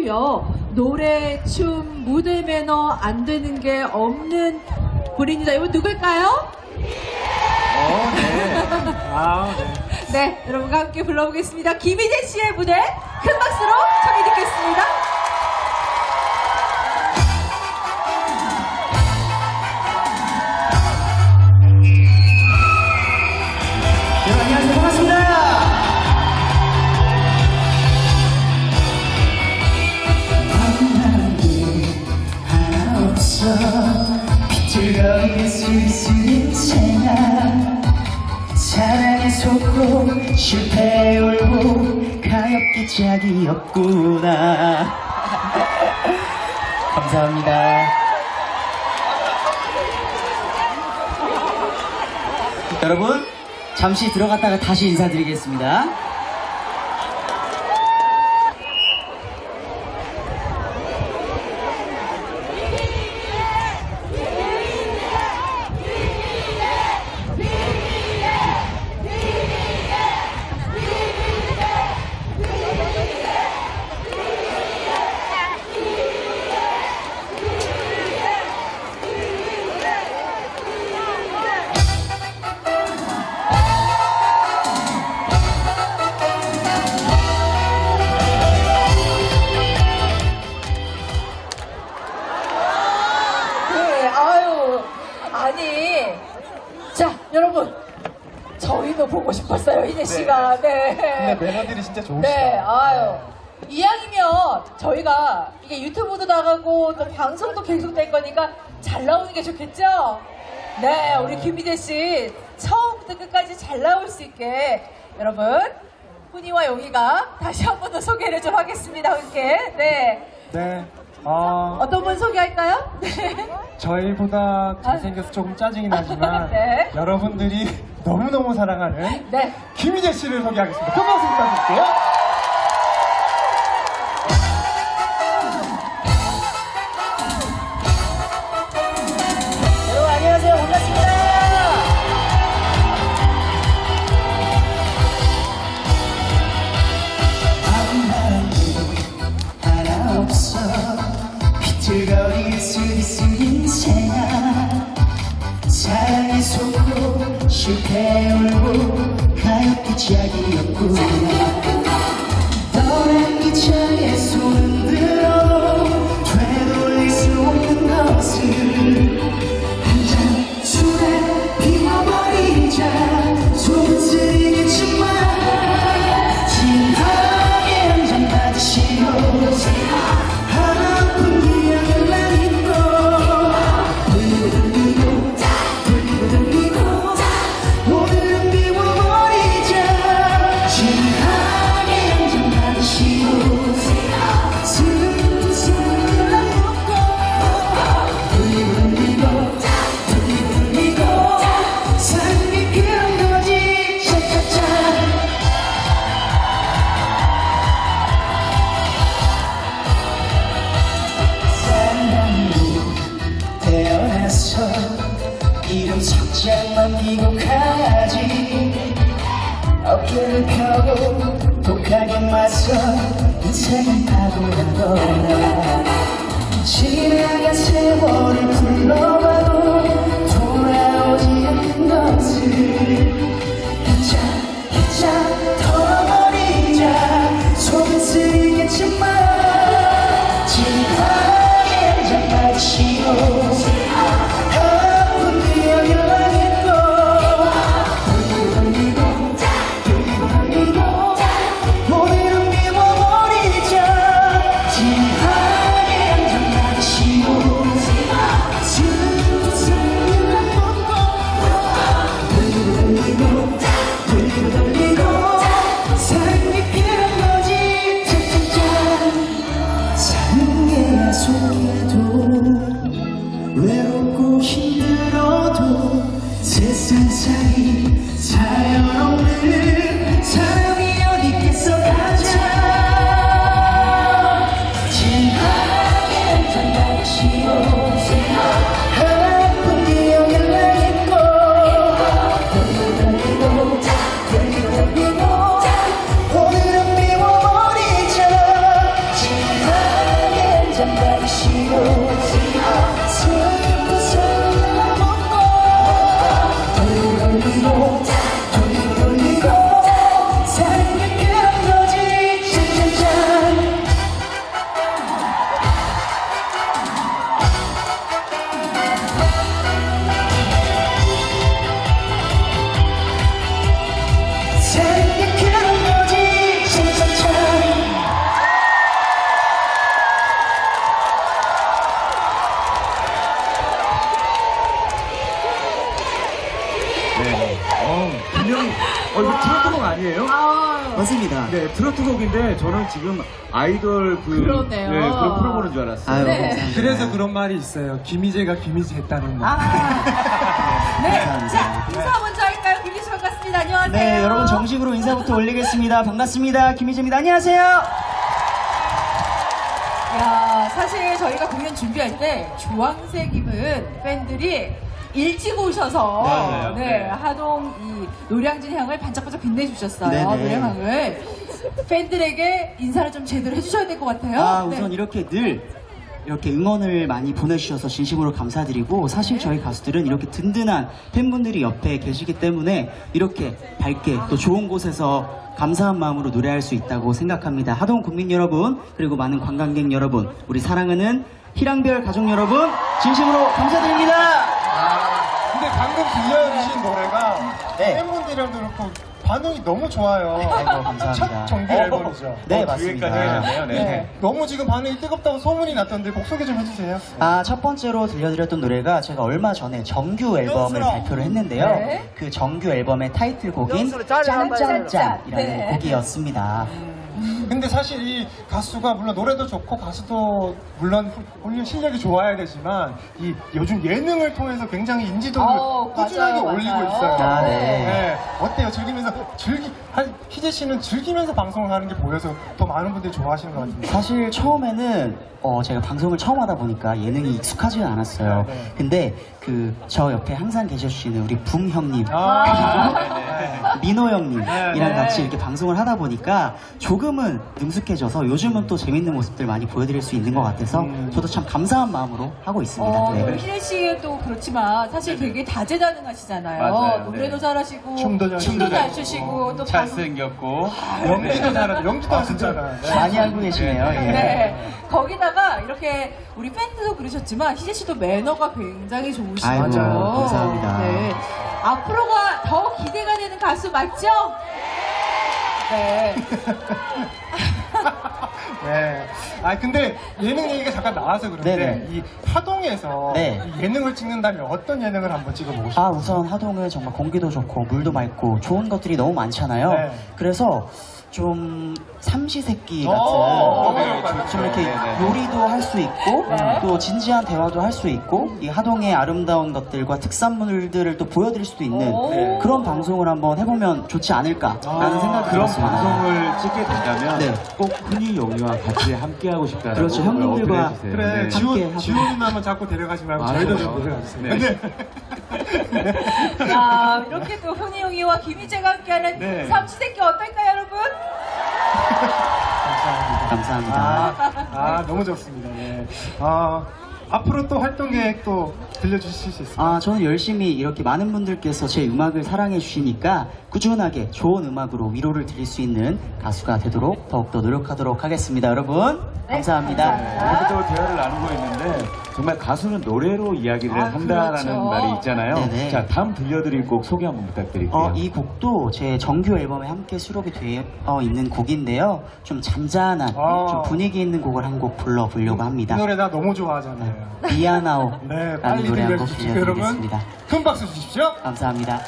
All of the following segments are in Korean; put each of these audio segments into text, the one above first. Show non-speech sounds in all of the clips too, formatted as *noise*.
오늘요 노래, 춤, 무대 매너 안 되는 게 없는 분입니다. 이분 누굴까요? 어, 네. 아, *laughs* 네. 네, 여러분과 함께 불러보겠습니다. 김희재 씨의 무대 큰 박수로 청해 듣겠습니다. 쓸쓸한 생각 사랑에 속고 실패에 울고 가엾게 짝이 없구나. *laughs* 감사합니다. 여러분 잠시 들어갔다가 다시 인사드리겠습니다 나오는 게 좋겠죠? 네, 우리 김희재 씨 처음부터 끝까지 잘 나올 수 있게 여러분 훈이와 용이가 다시 한 번 더 소개를 좀 하겠습니다, 함께. 네. 네. 아, 어떤 분 소개할까요? 네. 저희보다 잘생겨서 조금 짜증이 나지만 *laughs* 네. 여러분들이 너무너무 사랑하는 네. 김희재 씨를 소개하겠습니다. 큰 박수 부탁드릴게요. 속고 실패에 울고 가엾게 짝이 없구나 어깨를 펴고 독하게 맞서 인생을 타고난 거라 지나간 세월을 불러 외롭고 힘들어도 세상 살이 사연없 맞습니다. 네, 트로트 곡인데 저는 지금 아이돌 그, 그렇네요. 네, 그런 프로그램인 줄 알았어요. 아유, 네. 감사합니다. 그래서 그런 말이 있어요. 김희재가 김희재 했다는 말. 아, *laughs* 네. 감사합니다. 자, 인사 먼저 할까요? 김희 씨 반갑습니다. 안녕하세요. 네, 여러분 정식으로 인사부터 올리겠습니다. 반갑습니다. 김희재입니다. 안녕하세요. 야, 사실 저희가 공연 준비할 때 주황색 입은 팬들이 일찍 오셔서 맞아요. 네, 네. 하동 이 노량진 향을 반짝반짝 빛내주셨어요. 네 네. 노래향을 팬들에게 인사를 좀 제대로 해주셔야 될 것 같아요. 아, 네. 우선 이렇게 늘 이렇게 응원을 많이 보내주셔서 진심으로 감사드리고 사실 네. 저희 가수들은 이렇게 든든한 팬분들이 옆에 계시기 때문에 이렇게 밝게 또 좋은 곳에서 감사한 마음으로 노래할 수 있다고 생각합니다. 하동 국민 여러분 그리고 많은 관광객 여러분 우리 사랑하는 희랑별 가족 여러분 진심으로 감사드립니다. 방금 들려주신 노래가 네. 팬분들이랑도 그렇고 반응이 너무 좋아요. 아이고, 감사합니다. 첫 정규 앨범이죠. 네 어, 두 개까지 맞습니다. 네. 네. 너무 지금 반응이 뜨겁다고 소문이 났던데 곡 소개 좀 해주세요. 아, 첫 번째로 들려드렸던 노래가 제가 얼마 전에 정규 앨범을 발표를 했는데요. 네. 그 정규 앨범의 타이틀곡인 짠짠짠. 짠짠짠이라는 네. 곡이었습니다. 근데 사실 이 가수가 물론 노래도 좋고 가수도 물론 훌- 실력이 좋아야 되지만 이 요즘 예능을 통해서 굉장히 인지도를 아우, 꾸준하게 맞아요, 올리고 맞아요. 있어요. 아, 네. 네. 어때요? 즐기면서 즐기 한 희재 씨는 즐기면서 방송을 하는 게 보여서 더 많은 분들이 좋아하시는 것 같은데. 사실 처음에는 어, 제가 방송을 처음 하다 보니까 예능이 익숙하지는 않았어요. 네. 근데 그 저 옆에 항상 계셔주시는 우리 붕 형님, 아, 민호 형님이랑 네. 같이 이렇게 방송을 하다 보니까 조금은 능숙해져서 요즘은 또 재밌는 모습들 많이 보여드릴 수 있는 것 같아서 음. 저도 참 감사한 마음으로 하고 있습니다. 어, 네. 우리 희재 씨도 그렇지만 사실 되게 다재다능하시잖아요. 맞아요. 노래도 네. 잘하시고 춤도 잘 춤도. 잘 추시고 또 방- 잘생겼고. 연기도 잘하죠. 연기도 하시잖아요. 네. 많이 알고 계시네요. 예. 네. 거기다가 이렇게 우리 팬들도 그러셨지만 희재 씨도 매너가 굉장히 좋으시고 아이고. 감사합니다. 네. 앞으로가 더 기대가 되는 가수 맞죠? 네. *laughs* *laughs* 네. 아 근데 예능 얘기가 잠깐 나와서 그런데 네네. 이 하동에서 네. 이 예능을 찍는다면 어떤 예능을 한번 찍어보고 싶어요? 아 우선 하동은 정말 공기도 좋고 물도 맑고 좋은 것들이 너무 많잖아요. 네. 그래서 좀 삼시세끼 같은 어, 네, 좋아요. 좀 이렇게. 요리도 할 수 있고 네. 또 진지한 대화도 할 수 있고 이 하동의 아름다운 것들과 특산물들을 또 보여드릴 수도 있는 오. 네, 그런 방송을 한번 해보면 좋지 않을까라는 아, 생각이 그런 들었습니다. 방송을 찍게 된다면 네. 꼭 훈이 영희와 같이 함께 하고 싶다라고 그렇죠. 형님들과. 그래 네. 함께 지원 하고. 지원 누나만 자꾸 데려가지 말고 아, 저희도? 좀 데려가주세요. 네. 야, 이렇게 또 훈이용이와 김희재가 함께하는 네. 삼시세끼 어떨까요, 여러분? 감사합니다. 아, 아 너무 좋습니다. 네. 아 앞으로 또 활동 계획 또 들려주실 수 있어요? 아, 저는 열심히 이렇게 많은 분들께서 제 음악을 사랑해 주시니까 꾸준하게 좋은 음악으로 위로를 드릴 수 있는 가수가 되도록 더욱더 노력하도록 하겠습니다. 여러분, 네, 감사합니다. 이렇게 또 대화를 나누고 있는데 정말 가수는 노래로 이야기를 아, 한다라는 그렇죠. 말이 있잖아요. 네네. 자, 다음 들려드릴 곡 소개 한번 부탁드릴게요. 어, 이 곡도 제 정규 앨범에 함께 수록이 되어 있는 곡인데요. 좀 잔잔한, 아. 좀 분위기 있는 곡을 한 곡 불러보려고 합니다. 이 노래 나 너무 좋아하잖아요. 미아나오 네, 라는 빨리 노래 한곡 들려주십시오, 여러분. 들려드리겠습니다. 큰 박수 주십시오. 감사합니다.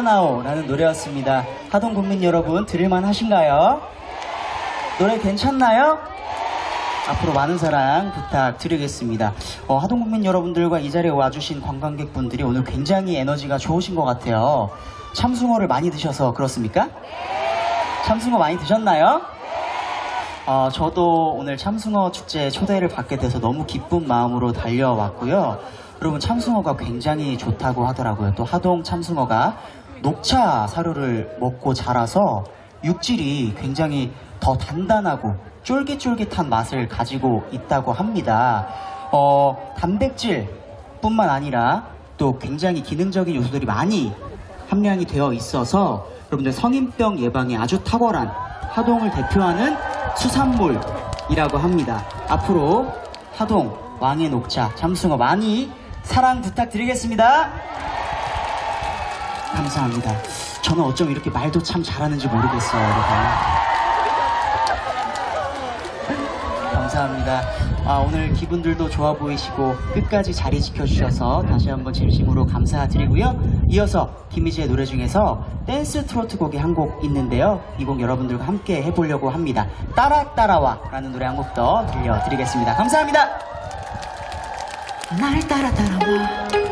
미안하오라는 노래였습니다. 하동 국민 여러분 들을만 하신가요? 노래 괜찮나요? 앞으로 많은 사랑 부탁드리겠습니다. 어, 하동 국민 여러분들과 이 자리에 와주신 관광객분들이 오늘 굉장히 에너지가 좋으신 것 같아요. 참숭어를 많이 드셔서 그렇습니까? 참숭어 많이 드셨나요? 어, 저도 오늘 참숭어 축제에 초대를 받게 돼서 너무 기쁜 마음으로 달려왔고요. 여러분 참숭어가 굉장히 좋다고 하더라고요. 또 하동 참숭어가 녹차 사료를 먹고 자라서 육질이 굉장히 더 단단하고 쫄깃쫄깃한 맛을 가지고 있다고 합니다. 어, 단백질 뿐만 아니라 또 굉장히 기능적인 요소들이 많이 함량이 되어 있어서 여러분들 성인병 예방에 아주 탁월한 하동을 대표하는 수산물이라고 합니다. 앞으로 하동 왕의 녹차 참숭어 많이 사랑 부탁드리겠습니다. 감사합니다. 저는 어쩜 이렇게 말도 참 잘하는지 모르겠어요, 여러분. 감사합니다. 아, 오늘 기분들도 좋아 보이시고 끝까지 자리 지켜주셔서 다시 한번 진심으로 감사드리고요. 이어서 김희지의 노래 중에서 댄스 트로트 곡이 한 곡 있는데요. 이 곡 여러분들과 함께 해보려고 합니다. 따라 따라와 라는 노래 한 곡 더 들려드리겠습니다. 감사합니다. 날 따라 따라와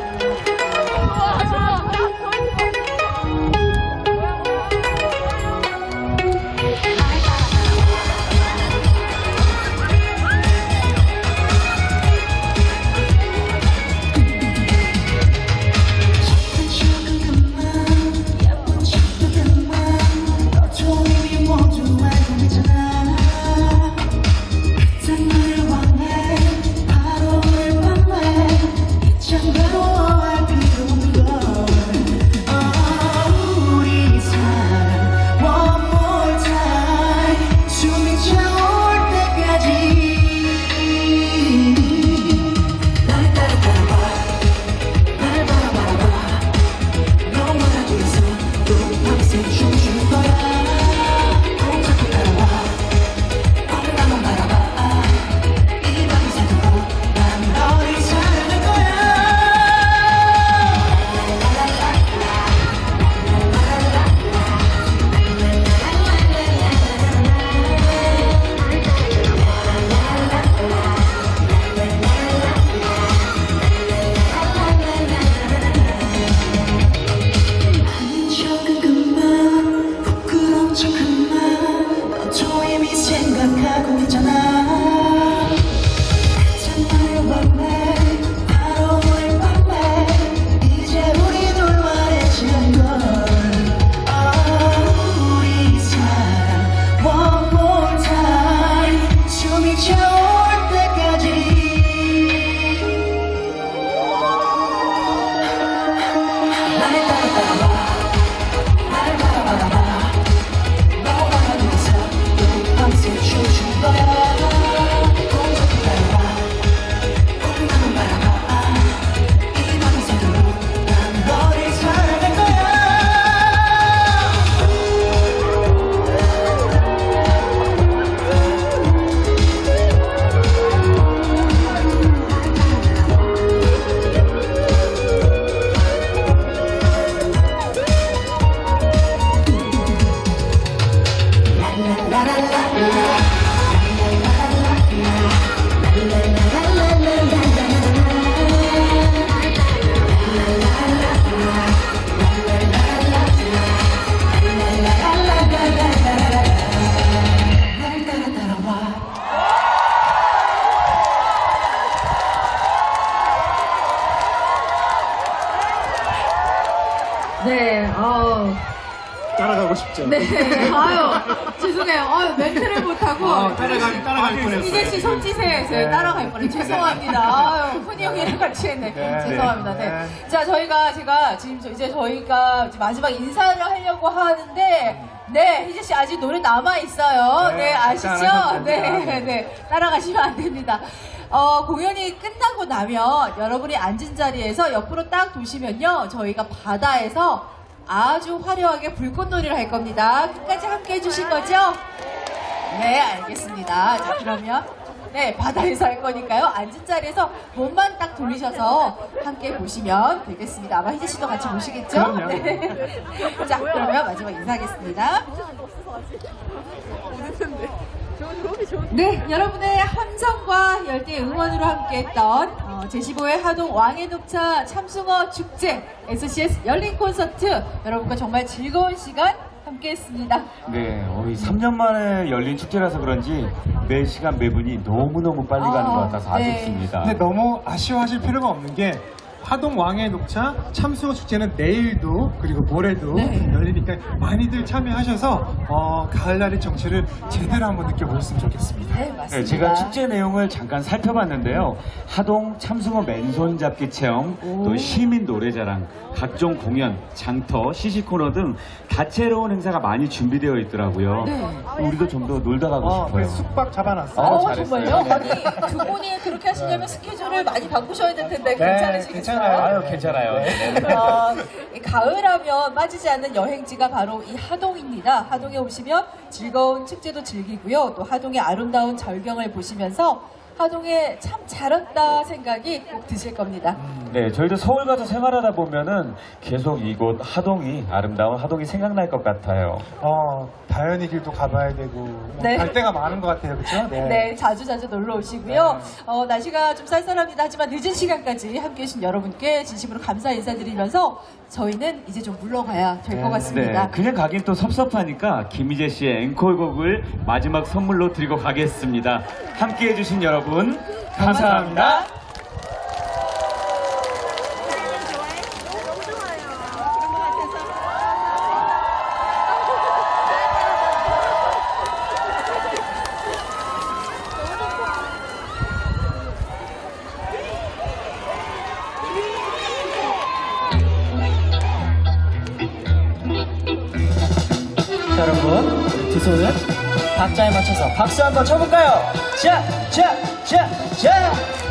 싶죠. 네, *laughs* 아유, 죄송해요. 아유, 멘트를 못하고. 아, 따라갈, 따라갈 뻔했어요. 이재 씨 손짓에 네. 따라갈 뻔해. 죄송합니다. 아유, 훈이 형이랑 같이 했네. 네. 죄송합니다. 네. 네. 자, 저희가, 제가 지금 저- 이제 저희가 이제 마지막 인사를 하려고 하는데, 네, 희재 씨 아직 노래 남아 있어요. 네, 네, 아시죠? 네. 네. 따라가시면 안 됩니다. 어, 공연이 끝나고 나면 여러분이 앉은 자리에서 옆으로 딱 도시면요. 저희가 바다에서 아주 화려하게 불꽃놀이를 할 겁니다. 끝까지 함께 해주실 거죠? 네, 알겠습니다. 자, 그러면 네, 바다에서 할 거니까요. 앉은 자리에서 몸만 딱 돌리셔서 함께 보시면 되겠습니다. 아마 희재 씨도 같이 보시겠죠? 네. 자, 그러면 마지막 인사하겠습니다. 네, 여러분의 함성과 열대 응원으로 함께했던 어, 제15회 하동 왕의 녹차 참숭어 축제 SCS 열린 콘서트 여러분과 정말 즐거운 시간 함께했습니다. 네, 어, 이 3년 만에 열린 축제라서 그런지 매 시간 매분이 너무너무 빨리 가는 것 같아서 아, 네. 아쉽습니다. 근데 너무 아쉬워하실 필요가 없는 게 하동 왕의 녹차 참숭어 축제는 내일도 그리고 모레도 네. 열리니까 많이들 참여하셔서 어, 가을날의 정취를 제대로 한번 느껴보셨으면 좋겠습니다. 네, 맞습니다. 네, 제가 축제 내용을 잠깐 살펴봤는데요. 하동 참숭어 맨손 잡기 체험, 또 시민 노래자랑, 각종 공연, 장터, 시시 코너 등 다채로운 행사가 많이 준비되어 있더라고요. 네. 우리도 좀 더 놀다 가고 어, 싶어요. 숙박 잡아놨어요. 어, 어, 잘했어요. 정말요? 네. 아니, 두 분이 그렇게 하시려면 스케줄을 많이 바꾸셔야 될 텐데 네, 괜찮으시겠어요? 괜찮아요. 아유, 괜찮아요. 네. 어, 이 가을하면 빠지지 않는 여행지가 바로 이 하동입니다. 하동에 오시면 즐거운 축제도 즐기고요. 또 하동의 아름다운 절경을 보시면서 하동에 참 잘했다 생각이 꼭 드실 겁니다. 네, 저희도 서울 가서 생활하다 보면은 계속 이곳 하동이 아름다운 하동이 생각날 것 같아요. 어, 다현이 길도 가봐야 되고 뭐 네. 갈 데가 많은 것 같아요, 그렇죠? 네, 자주 자주 놀러 오시고요. 어, 날씨가 좀 쌀쌀합니다. 하지만 늦은 시간까지 함께 해 주신 여러분께 진심으로 감사 인사드리면서 저희는 이제 좀 물러가야 될 것 같습니다. 네, 그냥 가긴 또 섭섭하니까 김희재 씨의 앵콜곡을 마지막 선물로 드리고 가겠습니다. 함께 해 주신 여러분, 감사합니다. 자, 여러분, 두 손을 박자에 맞춰서 박수 한번 쳐볼까요? 자, 자, 자, 자!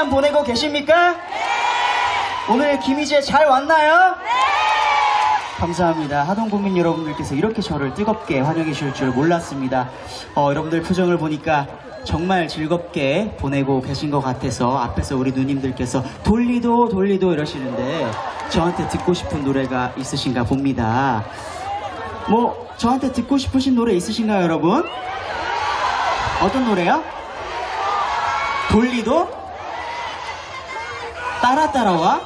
시간 보내고 계십니까? 오늘 김희재 잘 왔나요? 감사합니다. 하동 국민 여러분들께서 이렇게 저를 뜨겁게 환영해 주실 줄 몰랐습니다. 어, 여러분들 표정을 보니까 정말 즐겁게 보내고 계신 것 같아서 앞에서 우리 누님들께서 돌리도 돌리도 이러시는데 저한테 듣고 싶은 노래가 있으신가 봅니다. 뭐 저한테 듣고 싶으신 노래 있으신가요, 여러분? 어떤 노래요? 돌리도? 따라 따라와?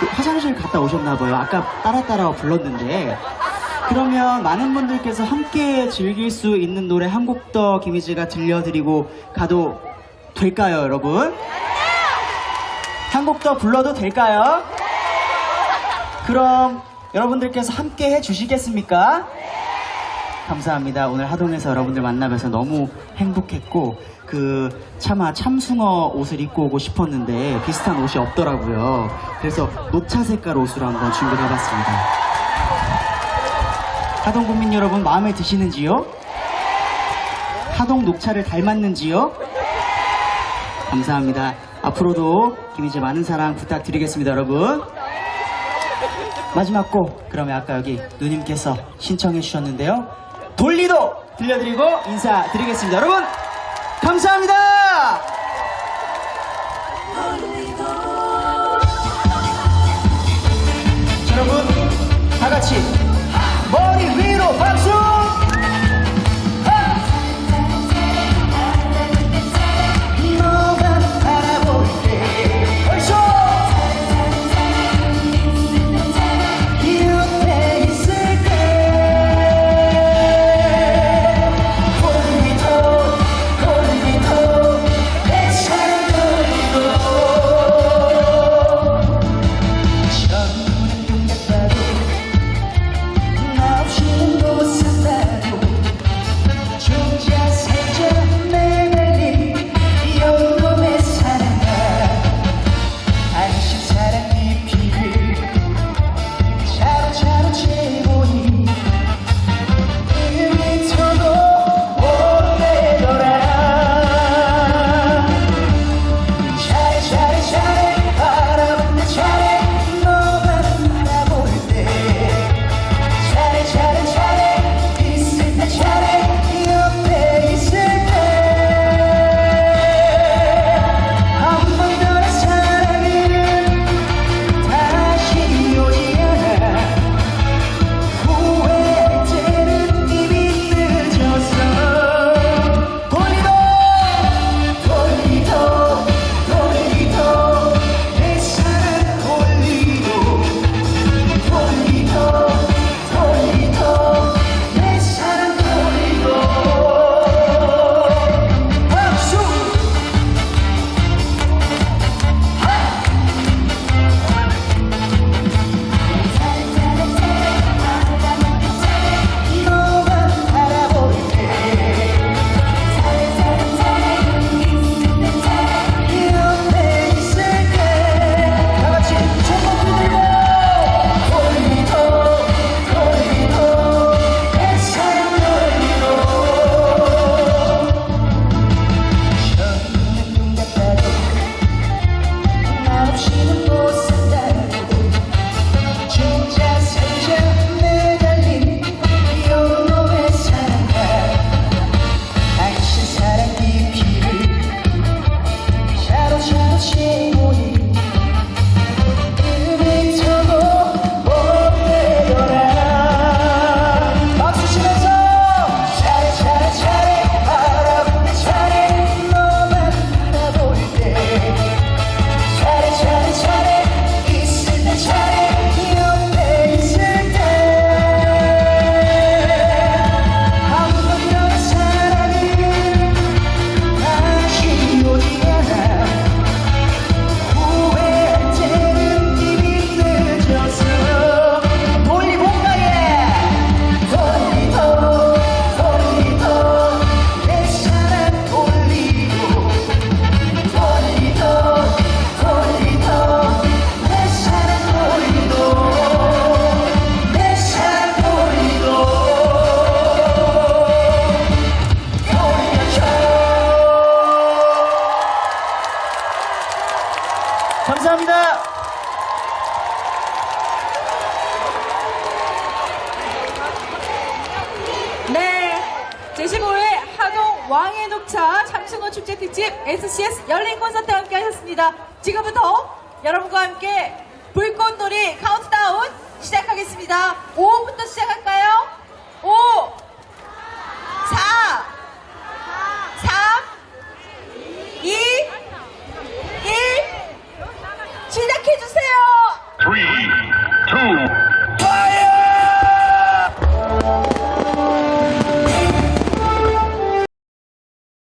그 화장실 갔다 오셨나봐요. 아까 따라 따라와 불렀는데. 그러면 많은 분들께서 함께 즐길 수 있는 노래 한 곡 더 김희지가 들려드리고 가도 될까요, 여러분? 한 곡 더 불러도 될까요? 그럼 여러분들께서 함께 해주시겠습니까? 감사합니다. 오늘 하동에서 여러분들 만나뵈서 너무 행복했고 그 차마 참숭어 옷을 입고 오고 싶었는데 비슷한 옷이 없더라고요. 그래서 녹차 색깔 옷으로 한번 준비를 해봤습니다. 하동 국민 여러분 마음에 드시는지요? 하동 녹차를 닮았는지요? 감사합니다. 앞으로도 김희재 많은 사랑 부탁드리겠습니다, 여러분. 마지막 곡 그러면 아까 여기 누님께서 신청해 주셨는데요 돌리도 들려드리고 인사드리겠습니다. 여러분 감사합니다